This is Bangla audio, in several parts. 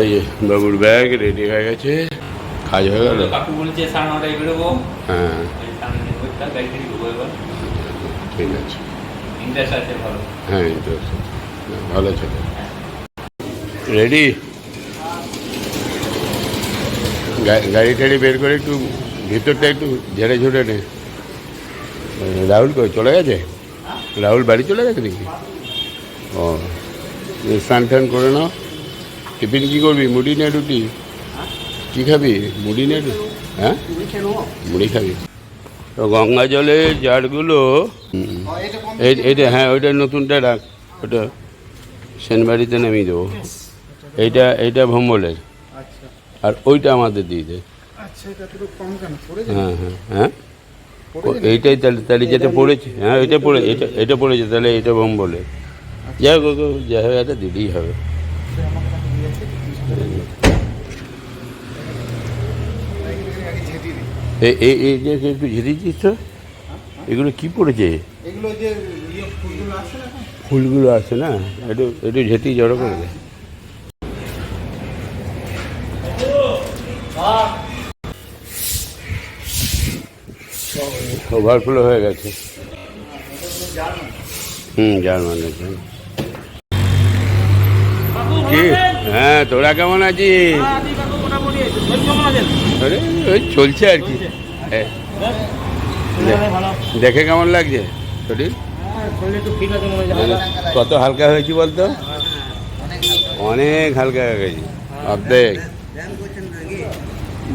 এই যে বাবুর ব্যাগ রেডি হয়ে গেছে। কাজ হয়ে গেল। কাকু বলছে সাড়ে নটায় বেরোবো। হ্যাঁ। ঠিক আছে। হ্যাঁ ইন্টারেস্ট ভালো ছেলে। রেডি গাড়ি টাড়ি বের করে একটু ভিতরটা একটু ঝেড়ে ঝুড়ে নে। রাহুল কই চলে গেছে? রাহুল বাড়ি চলে গেছে নাকি? ও স্নান টান করে নাও। টিফিন কী করবি? মুড়ি না রুটি? কী খাবি? মুড়ি না হ্যাঁ? মুড়ি খাবি। তো গঙ্গা জলের জারগুলো এই এইটা হ্যাঁ ওইটা নতুনটা রাখ। ওটা সেনবাড়িতে নামিয়ে দেবো। এইটা এইটা ভম্বলের আচ্ছা। আর ওইটা আমাদের দিয়ে দে। আচ্ছা হ্যাঁ হ্যাঁ হ্যাঁ। এইটাই তাহলে তাহলে যেটা পড়েছে হ্যাঁ এটা পড়ে এটা এটা পড়েছে তাহলে এটা ভম্বলে যাই হোক যাই হোক এটা দিলেই হবে। এই যে একটু ঝেড়েছিস তো? এগুলো কি পড়েছে? এগুলো যে ইয়ে ফুলগুলো আছে না? একটু একটু ঝেঁটি জড়ো করে দে। ওভারফ্লো হয়ে গেছে। হুম জার্মানের জন্য কি? হ্যাঁ তোরা কেমন আছিস? ওই চলছে আর কি। হ্যাঁ। দেখে কেমন লাগছে শরীর? কত হালকা হয়েছি বলতো? অনেক হালকা হয়ে গেছি। অর্ধেক।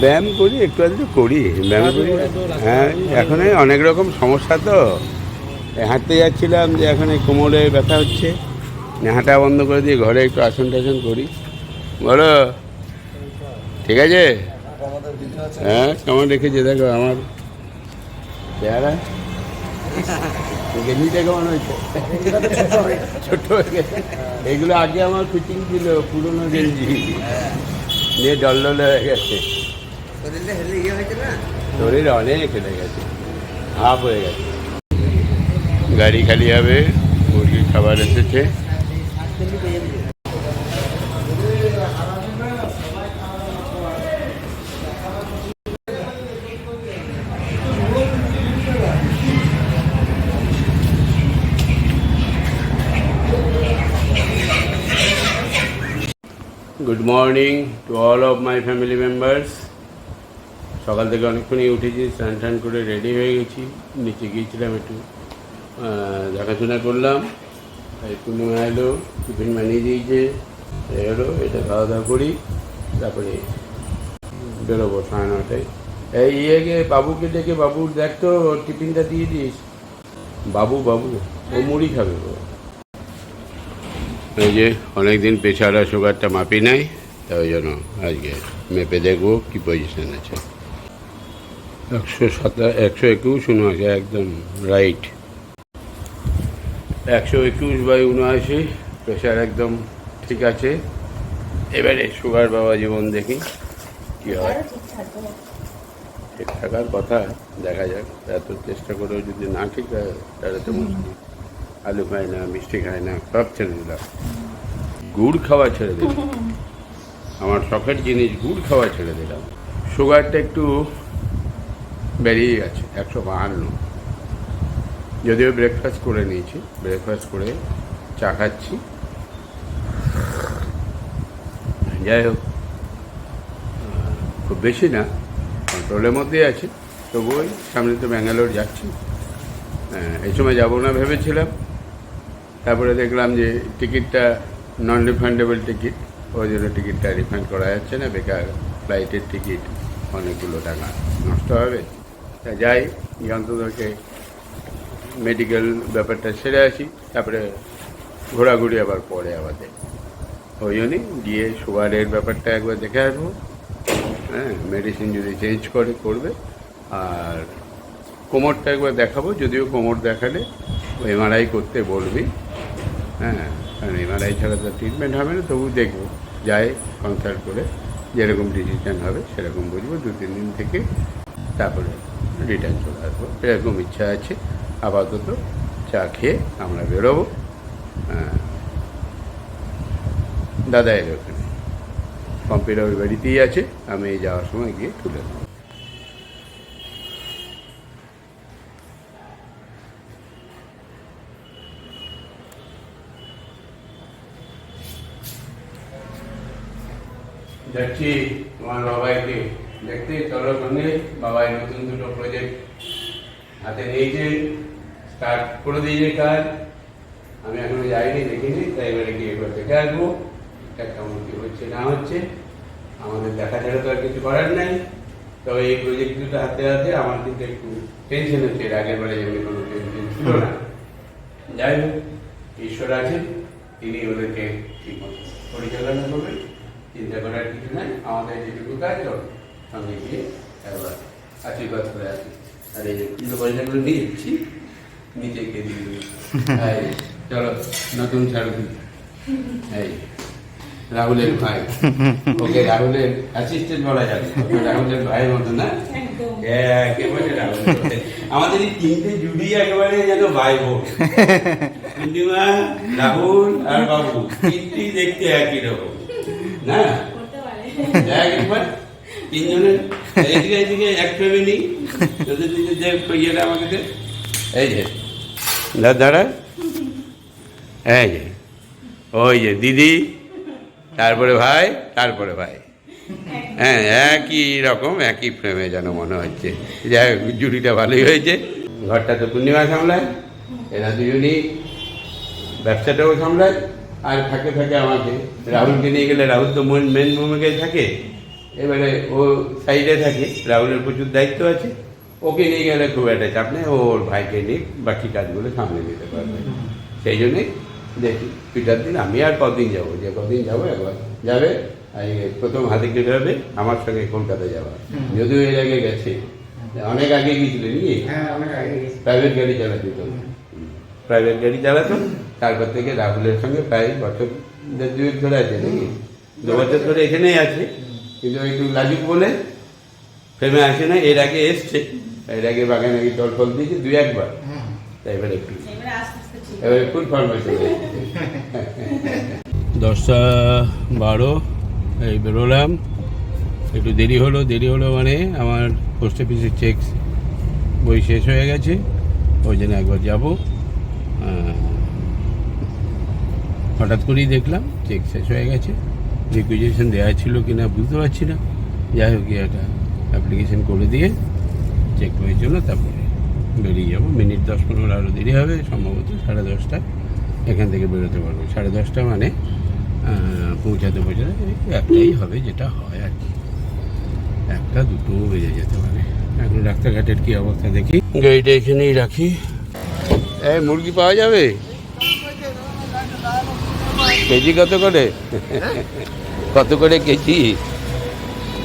ব্যায়াম করি একটু আধটু করি। ব্যায়াম করি। হ্যাঁ এখন অনেক রকম সমস্যা তো। হাঁটতে যাচ্ছিলাম যে এখন এই কোমরে ব্যথা হচ্ছে। হাঁটা বন্ধ করে দিয়ে ঘরে একটু আসন টাসন করি। বলো। ঠিক আছে? হ্যাঁ কেমন রেখেছে? দেখো, আমার চেহারা। গেঞ্জিটা কেমন হয়েছে? ছোট হয়ে গেছে। এগুলো আগে আমার ফিটিং ছিল, পুরনো গেঞ্জি। নিয়ে ডল হয়ে গেছে। শরীর অনেক হেলে গেছে, হাফ হয়ে গেছে। গাড়ি খালি হবে, মুরগির খাবার এসেছে। Good morning to all of my family members. সকাল থেকে অনেকক্ষণই উঠেছি, স্নান টান করে রেডি হয়ে গেছি। নিচে গিয়েছিলাম একটু দেখাশোনা করলাম। এই পূর্ণিমা এলো, টিফিন বানিয়ে দিয়েছে। এই হলো, এটা খাওয়া দাওয়া করি, তারপরে বেরোবো সাড়ে নটায়। এই ইয়েকে বাবুকে ডেকে বাবুর দেখ তো টিফিনটা দিয়ে দিস। বাবু বাবু, ও মুড়ি খাবে। ও এই যে অনেকদিন প্রেশার আর সুগারটা মাপি নাই তাই ওই জন্য আজকে মেপে দেখব কী পজিশন আছে। একশো সাতা একশো একুশ উনআশি একদম রাইট একশো একুশ বাই উনআশি প্রেশার একদম ঠিক আছে। এবারে সুগার বাবা জীবন দেখি কী হয়। ঠিক থাকার কথা দেখা যাক এত চেষ্টা করেও যদি না ঠিক হয় তাহলে তো মুশকিল। আলু খায় না, মিষ্টি খায় না, সব ছেড়ে দিলাম। গুড় খাওয়া ছেড়ে দিলাম। আমার শখের জিনিস গুড় খাওয়া ছেড়ে দিলাম। সুগারটা একটু বেরিয়ে গেছে, একশো বাহান্ন। যদিও ব্রেকফাস্ট করে নিয়েছি ব্রেকফাস্ট করে চা খাচ্ছি। যাই হোক, খুব বেশি না কন্ট্রোলের মধ্যেই আছে। তবুও সামনে তো ব্যাঙ্গালোর যাচ্ছি। এই সময় যাব না ভেবেছিলাম। তারপরে দেখলাম যে টিকিটটা নন রিফান্ডেবল টিকিট, ওই জন্য টিকিটটা রিফান্ড করা যাচ্ছে না, বেকার ফ্লাইটের টিকিট, অনেকগুলো টাকা নষ্ট হবে। তা যাই যন্ত্রকে মেডিকেল ব্যাপারটা সেরে আসি, তারপরে ঘোরাঘুরি আবার পরে আবার আমাদের ওই জন্যই গিয়ে সুগারের ব্যাপারটা একবার দেখে আসব। হ্যাঁ মেডিসিন যদি চেঞ্জ করে, করবে। আর কোমরটা একবার দেখাবো, যদিও কোমর দেখালে এমআরআই করতে বলবি। হ্যাঁ কারণ এমআরআই ছাড়া তো ট্রিটমেন্ট হবে না, তবু দেখব। যাই কনসাল্ট করে যেরকম ডিসিশন হবে সেরকম বুঝব, দু, তিন দিন থেকে তারপরে রিটার্ন চলে আসব। এরকম ইচ্ছা আছে, আপাতত চা খেয়ে আমরা বেরোবো। হ্যাঁ। দাদা এর ওখানে ওই বাড়িতেই আছে, আমি যাওয়ার সময় গিয়ে তুলে দেবো যাচ্ছি তোমার বাবাইকে। দেখতে চলো সঙ্গে বাবাই নতুন দুটো প্রজেক্ট হাতে নিয়েছে। স্টার্ট করে দিয়েছে কাজ। আমি এখনও যাইনি, দেখিনি, তাই এবারে গিয়ে একবার দেখে আসব কেমন কি হচ্ছে, না হচ্ছে। আমাদের দেখা ছাড়া তো আর কিছু করার নাই। তবে এই প্রজেক্ট দুটো হাতে হাতে আমার কিন্তু একটু টেনশন হচ্ছে। এর আগের বারে যেমনি কোনো টেনশন ছিল না। যাই হোক, ঈশ্বর আছেন, তিনি ওদেরকে ঠিক মতো পরিচালনা করবেন। চিন্তা করার কিছু নাই আমাদের যেটুকু কাজ সঙ্গে গিয়ে একবার আশীর্বাদ করে আসি। আর এই পুজো পয়সাগুলো নিয়ে যাচ্ছি গিয়ে দিয়ে চলো নতুন ছাড়ু এই রাহুলের ভাই। ওকে রাহুলের অ্যাসিস্ট্যান্ট বলা যাবে। রাহুলের ভাইয়ের মতো না? একেবারে রাহুলের মতো। আমাদের এই তিনটে জুড়ি একেবারে যেন ভাই বোন রাহুল আর বাবু তিনটি দেখতে একই রকম। না? দেখ একবার তিনজনের এইদিকে এইদিকে এক ফ্যামিলি তোদের যে ইয়েটা আমাকে দে। এই যে দাদা এই যে ওই যে দিদি তারপরে ভাই তারপরে ভাই। হ্যাঁ একই রকম একই ফ্রেমে যেন মনে হচ্ছে। যাই হোক, জুড়িটা ভালোই হয়েছে। ঘরটা তো পূর্ণিমা সামলায় এরা দুজনই ব্যবসাটাও সামলায়। আর ফাঁকে ফাঁকে আমাকে। রাহুলকে নিয়ে গেলে রাহুল তো মেন মেন ভূমিকায় থাকে। এবারে ও সাইডে থাকে। রাহুলের প্রচুর দায়িত্ব আছে। ওকে নিয়ে গেলে খুব একটা চাপ নেই। ওর ভাইকে নিয়ে বাকি কাজগুলো সামলে নিতে পারবে। সেই জন্যই দেখি। পিটার দিন আমি আর কদিন যাব? যে কদিন যাব একবার যাবে। প্রথম হাতে কেটে হবে? আমার সঙ্গে কলকাতা যাওয়া। যদিও এর আগে গেছে। অনেক আগে গিয়েছিল নাকি? হ্যাঁ অনেক আগে প্রাইভেট গাড়ি চালাতে তো। প্রাইভেট গাড়ি চালাতো? তারপর থেকে রাহুলের সঙ্গে প্রায় বছর দুয়েক ধরে আছে নাকি? দু বছর ধরে এখানেই আছে। কিন্তু একটু লাজুক বলে ফ্রেমে আসে না এর আগে এসছে। এর আগে বাগানে জল ফল দিয়েছে দুই একবার। তাই এবার একটু এবারে ফুল ফরমেশন দশটা বারো এই বেরোলাম। একটু দেরি হলো দেরি হলো মানে আমার পোস্ট অফিসের চেক বই শেষ হয়ে গেছে। ওই জন্য একবার যাব। হঠাৎ করেই দেখলাম চেক শেষ হয়ে গেছে। রিকুইজেশন দেওয়া ছিল কি না বুঝতে পারছি না। যাই হোক, একটা অ্যাপ্লিকেশন করে দিয়ে চেক বইয়ের জন্য তারপরে বেরিয়ে যাব। মিনিট দশ পনেরো আরও দেরি হবে, সম্ভবত সাড়ে দশটা। এখান থেকে বেরোতে পারব। সাড়ে দশটা মানে পৌঁছাতে পৌঁছাতে একটাই হবে যেটা হয় আর কি। একটা, দুটো বেজে যেতে পারে। এখন রাস্তাঘাটের কী অবস্থা দেখি। গাড়িটা এখানেই রাখি। এই, মুরগি পাওয়া যাবে? কেজি কত করে? কত করে কেজি?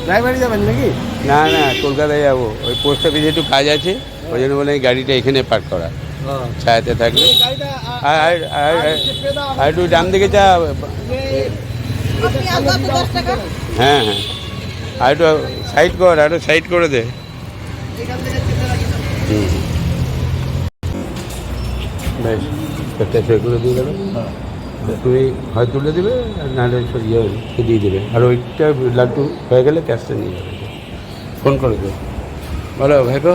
ড্রাইভারে যাবেন নাকি? না না কলকাতায় যাব। ওই পোস্ট অফিসে একটু কাজ আছে ওই জন্য বলে গাড়িটা এখানে পার্ক করা। ছায়াতে থাকলে। আর আর একটু ডান দিকে চা হ্যাঁ হ্যাঁ। আর একটু সাইড কর আর একটু সাইড করে দে। হুম বেশ একটা সেগুলো দিয়ে দেবে তুমি হয় তুলে দেবে নাহলে ইয়ে দিয়ে দেবে। আর ওইটা লাড্ডু হয়ে গেলে ক্যাশটা নিয়ে যাবে। ফোন করে দেবে বলো ভাইকো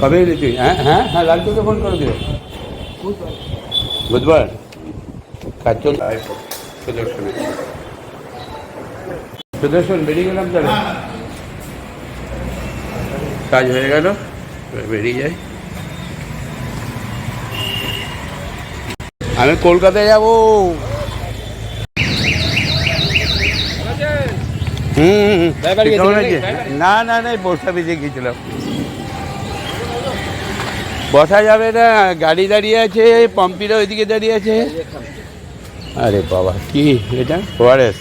কবে এলি তুই? হ্যাঁ হ্যাঁ হ্যাঁ লাড্ডুকে ফোন করে দেবে বুধবার? কাজ চল সুদর্শনে। সুদর্শন, বেরিয়ে গেলাম তাহলে। কাজ হয়ে গেল বেরিয়ে যাই। আমি কলকাতায় যাব। হুম না না না পোস্ট অফিসে গেছিলাম বসা যাবে না গাড়ি দাঁড়িয়ে আছে পম্পিরা ওইদিকে দাঁড়িয়ে আছে। আরে বাবা কি এটা? ওয়ারেস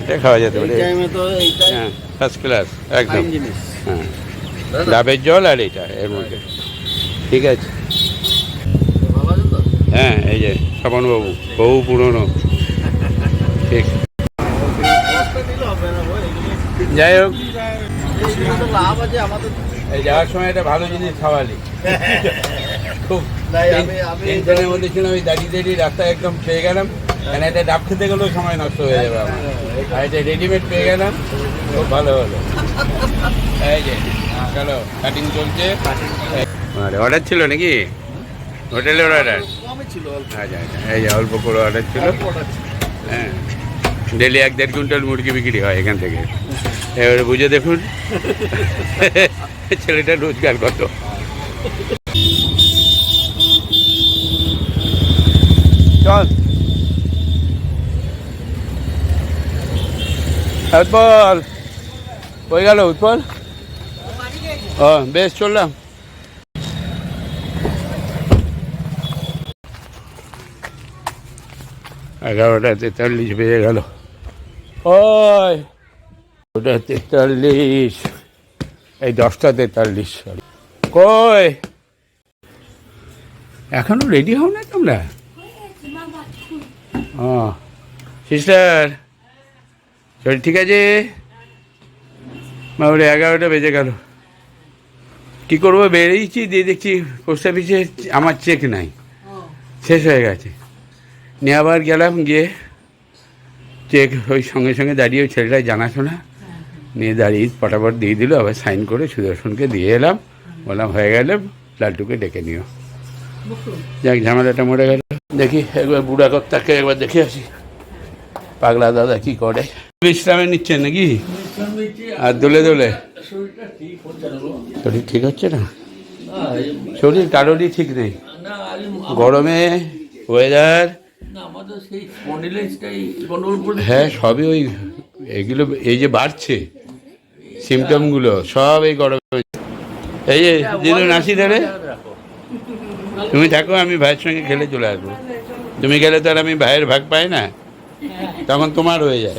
এটা খাওয়া যেতে পারে। হ্যাঁ ফার্স্ট ক্লাস একদম। হ্যাঁ। ডাবের জল আর এটা এর মধ্যে। ঠিক আছে। হ্যাঁ এই যে স্বপনবাবু বহু পুরনো। ঠিক। যাই হোক। এইগুলো তো লাভ আছে আমাদের এই যাওয়ার সময় একটা ভালো জিনিস খাওয়ালি। খুব তাই আমি- আমি- টেনশনের মধ্যে ছিলাম আমি দাঁড়িয়ে দাঁড়িয়ে রাস্তায় একদম পেয়ে গেলাম। কেন এটা ডাব খেতে গেলেও সময় নষ্ট হয়ে যাবে আমার। আর এটা রেডিমেড পেয়ে গেলাম খুব ভালো হলো। এই যে চলো কাটিং চলছে। অর্ডার ছিল নাকি? হোটেলের অর্ডার ছিল আচ্ছা আচ্ছা এই যে অল্প করে অর্ডার ছিল। হ্যাঁ ডেলি এক দেড় কুইন্টাল মুরগি বিক্রি হয় এখান থেকে। এবারে বুঝে দেখুন ছেলেটা রোজগার কত। চল। উৎপল হয়ে গেল উৎপল? ও বেশ চললাম। এগারোটা তেতাল্লিশ বেজে গেল। ওই। ওটা তেতাল্লিশ এই দশটা তেতাল্লিশ। সরি কই? এখনও রেডি হও না তোমরা? ও সিস্টার শরীর ঠিক আছে? বাবরে এগারোটা বেজে গেল। কী করব? বেরিয়েছি দিয়ে দেখছি পোস্ট অফিসে আমার চেক নাই। শেষ হয়ে গেছে। নিয়ে আবার গেলাম গিয়ে চেক ওই সঙ্গে সঙ্গে দাঁড়িয়ে ওই ছেলেটা জানাশোনা। নিয়ে দাঁড়িয়ে পটাপট দিয়ে দিল আবার সাইন করে সুদর্শনকে দিয়ে এলাম। বললাম হয়ে গেলে লালটুকে ডেকে নিও। যাক ঝামেলাটা মরে গেল। দেখি একবার বুড়া কর্তাকে একবার দেখে আসি। পাগলা দাদা কি করে? বিশ্রামে নিচ্ছেন নাকি? আর দোলে দোলে। শরীর ঠিক হচ্ছে না, শরীর কারোরই ঠিক নেই। গরমে ওয়েদার হ্যাঁ সবই ওই এগুলো এই যে বাড়ছে সিমটমগুলো সব এই গরমে এই যে দিদু নাসি ধরে। তুমি থাকো আমি ভাইয়ের সঙ্গে খেলে চলে আসব। তুমি গেলে তো আর আমি ভাইয়ের ভাগ পাই না? তখন তোমার হয়ে যায়।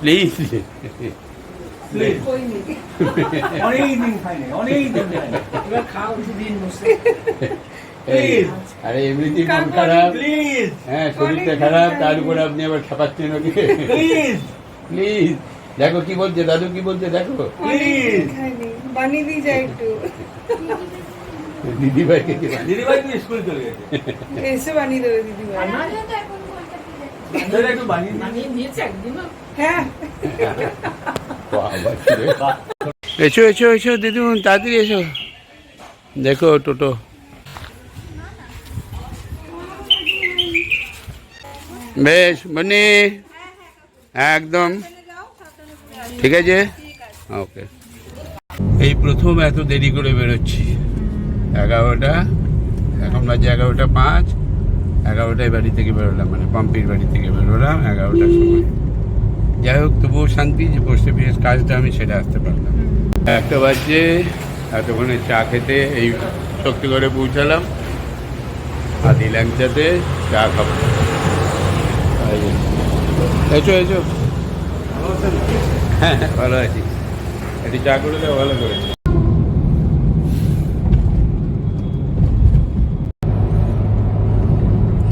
প্লিজ অনেকদিন খাইনি, অনেকদিন খাইনি। আরে এমনিতেই মন খারাপ। হ্যাঁ শরীরটা খারাপ তার উপর আপনি আবার খাপাচ্ছেন ওকে। প্লিজ দেখো কি বলছে দাদু কি বলছে দেখো. বানিয়ে দিয়ে যায় একটু। দিদি? দিদিভাই তো স্কুল চলে গেছে। এসে বানিয়ে দেবে দিদি ভাই তাহলে একটু বানিয়ে দিই। হ্যাঁ? এসো এসো এসো দিদুন তাড়াতাড়ি এসো। দেখো টোটো। বেশ বনি একদম। ঠিক আছে? ওকে। এই প্রথম এত দেরি করে বেরোচ্ছি। এগারোটা, এখন বাজে এগারোটা পাঁচ। এগারোটায় বাড়ি থেকে বেরোলাম মানে পাম্পির বাড়ি থেকে বেরোলাম, এগারোটার সময়। যাই হোক, তবুও শান্তি যে পোস্ট অফিসের কাজটা আমি সেটা আসতে পারলাম। একটা বাজে, এতক্ষণে চা খেতে এই শক্তিগড়ে পৌঁছালাম। আদি ল্যাংচাতে চা খাব। এসো এসো। হ্যাঁ, হ্যাঁ ভালো আছি। এটি চা করে দেওয়া ভালো করেছে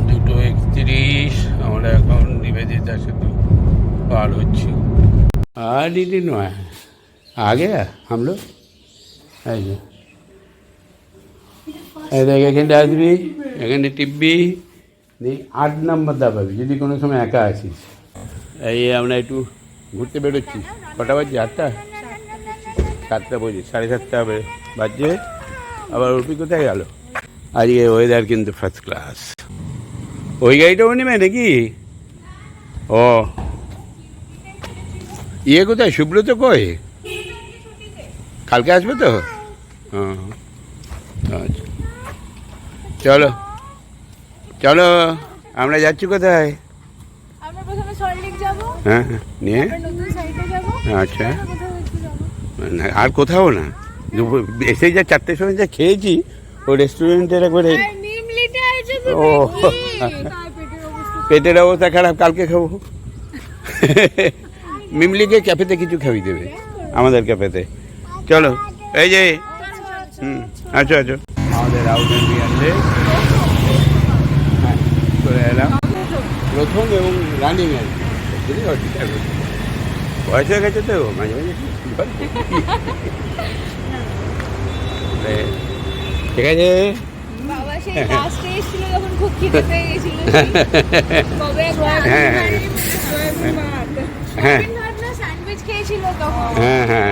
দুটো একত্রিশ আমরা এখন নিবেদিতা সেতু পার হচ্ছি। আর দিদি নয় আগে হাম লোক এই যে এখানটা আসবি এখানে টিপবি। দিয়ে আট নাম্বার দাবাবি যদি কোনো সময় একা আসিস এই আমরা একটু ঘুরতে বেরোচ্ছি। কটা বাজছে? আটটা? সাতটা বাজে সাড়ে সাতটা হবে, বাজছে। আবার উর্পি কোথায় গেল? আজকে ওয়েদার কিন্তু ফার্স্ট ক্লাস ওই গাড়িটাও নেবে নাকি? ও। ইয়ে কোথায়? সুব্রত কই? কালকে আসবে তো? ও আচ্ছা। চলো। চলো আমরা যাচ্ছি কোথায়? আমরা প্রথমে সল্টলেক যাব। হ্যাঁ হ্যাঁ, নিয়ে? নতুন সাইডে যাব। আচ্ছা। আর কোথাও না। দুপুর এসে যা চারটের সময় যা খেয়েছি ওই রেস্টুরেন্টের একবারে ও। পেটের অবস্থা খারাপ। কালকে খাব। মিমলিকে ক্যাফেতে কিছু খাবি দেবে আমাদের ক্যাফেতে। চলো এই যে হুম আচ্ছা আচ্ছা। আমাদের আউট চলে এলাম। প্রথম এবং রানিং আর কি বুঝলি আছে। বয়স হয়ে গেছে তো মাঝে মাঝে ঠিক আছে? একবার হ্যাঁ, হ্যাঁ। হ্যাঁ। স্যান্ডউইচ খেয়েছিল তখন। হ্যাঁ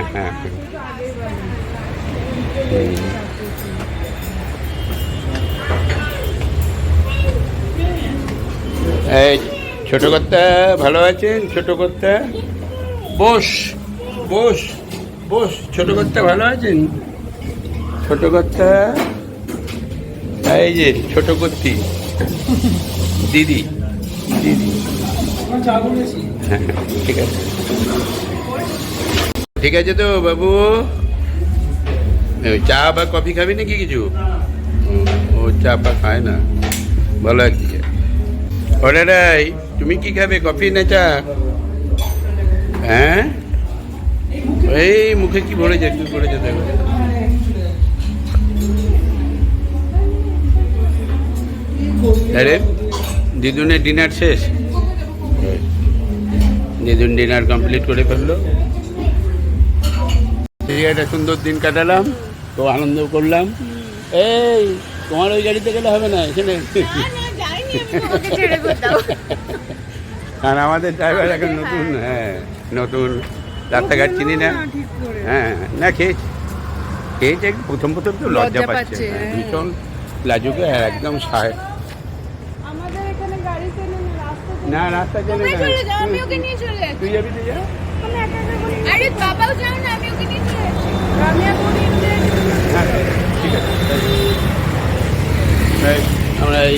এই, ছোট কর্তা ভালো আছেন? ছোট কর্তা? বস বস বস, ছোট কর্তা ভালো আছেন? ছোট কর্তা? এই যে, ছোট কর্তি। দিদি দিদি। হ্যাঁ ঠিক আছে। ঠিক আছে তো, বাবু? চা বা কফি খাবি নাকি কিছু? ও- চা পা খায় না। ভালো আছে ওরে রাই তুমি কি খাবে? কফি না চা? হ্যাঁ? এই মুখে কি ভরেছে কি ভরেছে দেখো। আরে, দিদুনের ডিনার শেষ? দিদুন ডিনার কমপ্লিট করে ফেলল। একটা সুন্দর দিন কাটালাম, তো আনন্দ করলাম। এই, তোমার ওই গাড়িতে গেলে হবে না, এখানে? আর আমাদের ড্রাইভার এখন নতুন হ্যাঁ নতুন। রাস্তাঘাট চিনি না। হ্যাঁ না খেয়েছি। খেয়েছে প্রথম প্রথম তো লজ্জা পাচ্ছে। হ্যাঁ, ভীষণ লাজুকে একদম এখানে গাড়ি চেনে না রাস্তা না রাস্তা চলে না আমি ওকে নিয়ে চলে যাচ্ছি। তুই যাবি তুই যা। আমি একা একা করে আরে বাবাও যাও না আমি ওকে নিয়ে চলে যাচ্ছি। আমি আর ওকে নিয়ে চলে যাচ্ছি। হ্যাঁ ঠিক আছে আমরা এই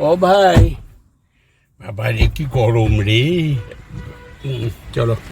ও ভাই। বাবা রে কি গরম রে। চলো।